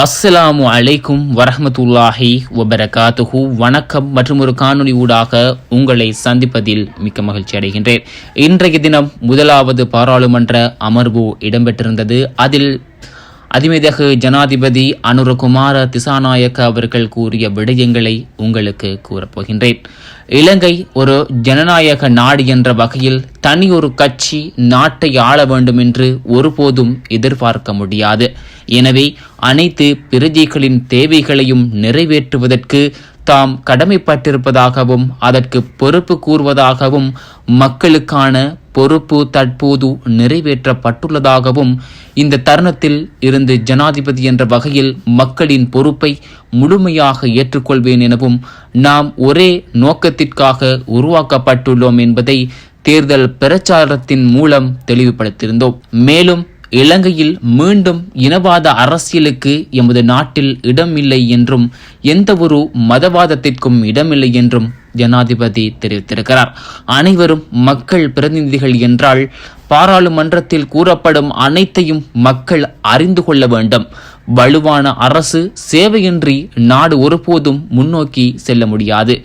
அஸ்ஸலாமு அலைக்கும் வரஹமத்துல்லாஹி வபரகாத்துஹு. வணக்கம் மற்றும் ஒரு காணொளி ஊடாக உங்களை சந்திப்பதில் மிக்க மகிழ்ச்சி அடைகின்றேன். இன்றைய தினம் முதலாவது பாராளுமன்ற அமர்வு இடம்பெற்றிருந்தது. அதில் அதிமதகு ஜனாதிபதி அனுரகுமார திசாநாயக்க அவர்கள் கூறிய விடயங்களை உங்களுக்கு கூறப்போகின்றேன் இலங்கை ஒரு ஜனநாயக நாடு என்ற வகையில் தனி ஒரு கட்சி நாட்டை ஆள வேண்டும் என்று ஒருபோதும் எதிர்பார்க்க முடியாது. எனவே அனைத்து பிரஜைகளின் தேவைகளையும் நிறைவேற்றுவதற்கு தாம் கடமைப்பட்டிருப்பதாகவும் அதற்கு பொறுப்பு கூறுவதாகவும் மக்களுக்கான பொறுப்பு தற்போது நிறைவேற்றப்பட்டுள்ளதாகவும் இந்த தருணத்தில் இருந்து ஜனாதிபதி என்ற வகையில் மக்களின் பொறுப்பை முழுமையாக ஏற்றுக்கொள்வேன் எனவும் நாம் ஒரே நோக்கத்திற்காக உருவாக்கப்பட்டுள்ளோம் என்பதை தேர்தல் பிரச்சாரத்தின் மூலம் தெளிவுபடுத்தியிருந்தோம். மேலும் இலங்கையில் மீண்டும் இனவாத அரசியலுக்கு எமது நாட்டில் இடமில்லை என்றும் எந்த ஒரு மதவாதத்திற்கும் இடமில்லை என்றும் ஜனாதிபதி தெரிவித்திருக்கிறார். அனைவரும் மக்கள் பிரதிநிதிகள் என்றால் பாராளுமன்றத்தில் கூறப்படும் அனைத்தையும் மக்கள் அறிந்து கொள்ள வேண்டும். வலுவான அரசு சேவையின்றி நாடு ஒருபோதும் முன்னோக்கி செல்ல முடியாது.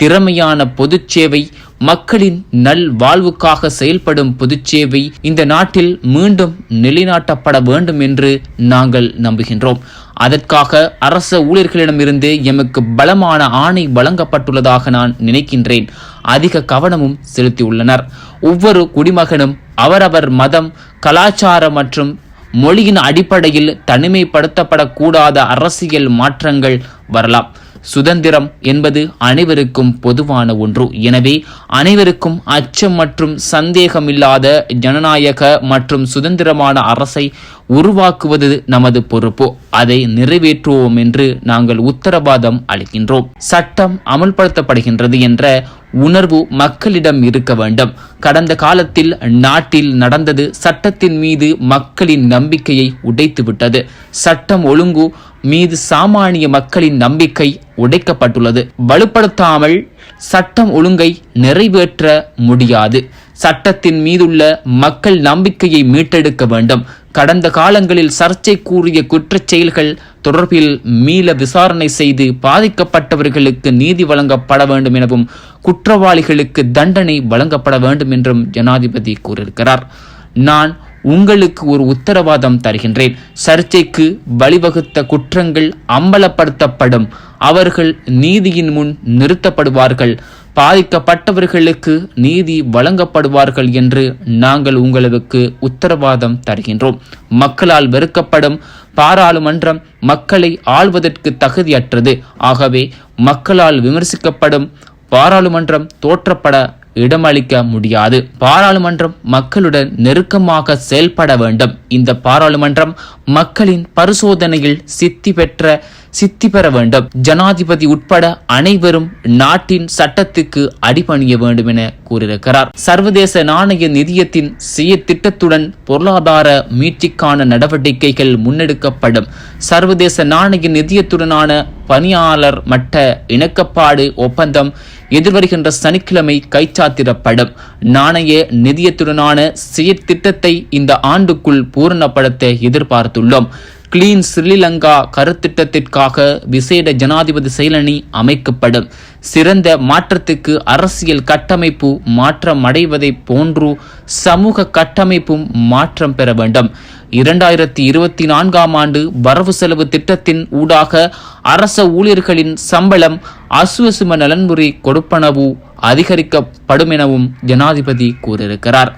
திறமையான பொதுச்சேவை மக்களின் நல் வாழ்வுக்காக செயல்படும் பொதுச்சேவை இந்த நாட்டில் மீண்டும் நிலைநாட்டப்பட வேண்டும் என்று நாங்கள் நம்புகின்றோம். அதற்காக அரச ஊழியர்களிடமிருந்து எமக்கு பலமான ஆணை வழங்கப்பட்டுள்ளதாக நான் நினைக்கின்றேன். அதிக கவனமும் செலுத்தியுள்ளனர். ஒவ்வொரு குடிமகனும் அவரவர் மதம் கலாச்சாரம் மற்றும் மொழியின் அடிப்படையில் தனிமைப்படுத்தப்படக்கூடாத அரசியல் மாற்றங்கள் வரலாம். சுதந்திரம் என்பது அனைவருக்கும் பொதுவான ஒன்று. எனவே அனைவருக்கும் அச்சம் மற்றும் சந்தேகமில்லாத ஜனநாயக மற்றும் சுதந்திரமான அரசை உருவாக்குவது நமது பொறுப்பு. அதை நிறைவேற்றுவோம் என்று நாங்கள் உத்தரவாதம் அளிக்கின்றோம். சட்டம் அமல்படுத்தப்படுகின்றது என்ற உணர்வு மக்களிடம் இருக்க வேண்டும். கடந்த காலத்தில் நாட்டில் நடந்தது சட்டத்தின் மீது மக்களின் நம்பிக்கையை உடைத்துவிட்டது. சட்டம் ஒழுங்கு மீது சாமானிய மக்களின் நம்பிக்கை உடைக்கப்பட்டுள்ளது. வலுப்படுத்தாமல் சட்டம் ஒழுங்கை நிறைவேற்ற முடியாது. சட்டத்தின் மீதுள்ள மக்கள் நம்பிக்கையை மீட்டெடுக்க வேண்டும். கடந்த காலங்களில் சர்ச்சைக்குரிய குற்றச் செயல்கள் தொடர்பில் மீள விசாரணை செய்து பாதிக்கப்பட்டவர்களுக்கு நீதி வழங்கப்பட வேண்டும் எனவும் குற்றவாளிகளுக்கு தண்டனை வழங்கப்பட வேண்டும் என்றும் ஜனாதிபதி கூறியிருக்கிறார். நான் உங்களுக்கு ஒரு உத்தரவாதம் தருகின்றேன். சர்ச்சைக்கு வழிவகுத்த குற்றங்கள் அம்பலப்படுத்தப்படும். அவர்கள் நீதியின் முன் நிறுத்தப்படுவார்கள். பாதிக்கப்பட்டவர்களுக்கு நீதி வழங்கப்படுவார்கள் என்று நாங்கள் உங்களுக்கு உத்தரவாதம் தருகின்றோம். மக்களால் வெறுக்கப்படும் பாராளுமன்றம் மக்களை ஆள்வதற்கு தகுதியற்றது. ஆகவே மக்களால் விமர்சிக்கப்படும் பாராளுமன்றம் தோற்றப்பட இடமளிக்க முடியாது. பாராளுமன்றம் மக்களுடன் நெருக்கமாக செயல்பட வேண்டும். இந்த பாராளுமன்றம் மக்களின் பரிசோதனையில் சித்தி பெற்ற சித்தி பெற வேண்டும். ஜனாதிபதி உட்பட அனைவரும் நாட்டின் சட்டத்துக்கு அடிபணிய வேண்டும் என கூறியிருக்கிறார். சர்வதேச நாணய நிதியத்தின் சுய திட்டத்துடன் பொருளாதார மீட்சிக்கான நடவடிக்கைகள் முன்னெடுக்கப்படும். சர்வதேச நாணய நிதியத்துடனான பணியாளர் மட்ட இணக்கப்பாடு ஒப்பந்தம் எதிர்வருகின்ற சனிக்கிழமை கைச்சாத்திடப்படும். நாணய நிதியத்துடனான செயற்திட்டத்தை இந்த ஆண்டுக்குள் பூரணப்படுத்த எதிர்பார்த்துள்ளோம். கிளீன் ஸ்ரீலங்கா கருத்திட்டத்திற்காக விசேட ஜனாதிபதி செயலணி அமைக்கப்படும். சிறந்த மாற்றத்துக்கு அரசியல் கட்டமைப்பு மாற்றம் அடைவதை போன்று சமூக கட்டமைப்பும் மாற்றம் பெற வேண்டும். இரண்டாயிரத்தி இருபத்தி நான்காம் ஆண்டு வரவு செலவு திட்டத்தின் ஊடாக அரச ஊழியர்களின் சம்பளம் அசுவசும நலன்முறை கொடுப்பனவு அதிகரிக்கப்படும் எனவும் ஜனாதிபதி கூறியிருக்கிறார்.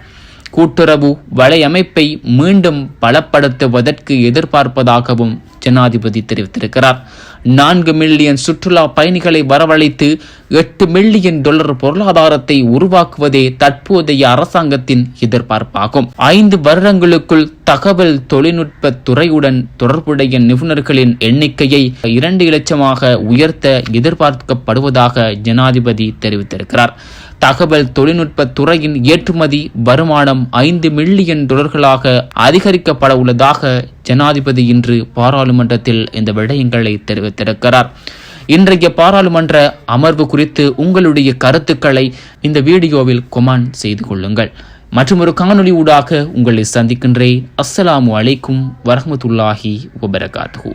கூட்டுறவு வலையமைப்பை மீண்டும் பலப்படுத்துவதற்கு எதிர்பார்ப்பதாகவும் ஜனாதிபதி தெரிவித்திருக்கிறார். நான்கு மில்லியன் சுற்றுலா பயணிகளை வரவழைத்து எட்டு மில்லியன் டாலர் பொருளாதாரத்தை உருவாக்குவதே தற்போதைய அரசாங்கத்தின் எதிர்பார்ப்பாகும். ஐந்து வருடங்களுக்குள் தகவல் தொழில்நுட்ப துறையுடன் தொடர்புடைய நிபுணர்களின் எண்ணிக்கையை இரண்டு லட்சமாக உயர்த்த எதிர்பார்க்கப்படுவதாக ஜனாதிபதி தெரிவித்திருக்கிறார். தகவல் தொழில்நுட்ப துறையின் ஏற்றுமதி வருமானம் ஐந்து மில்லியன் டாலர்களாக அதிகரிக்கப்பட உள்ளதாக ஜனாதிபதி இன்று பாராளுமன்றத்தில் இந்த விடயங்களை தெரிவித்திருக்கிறார். இன்றைய பாராளுமன்ற அமர்வு குறித்து உங்களுடைய கருத்துக்களை இந்த வீடியோவில் கொமெண்ட் செய்து கொள்ளுங்கள். மற்றும் ஒரு காணொலி ஊடாக உங்களை சந்திக்கின்றேன். அஸ்ஸலாமு அலைக்கும் வரமத்துல்லாஹி வபரகாத்துஹு.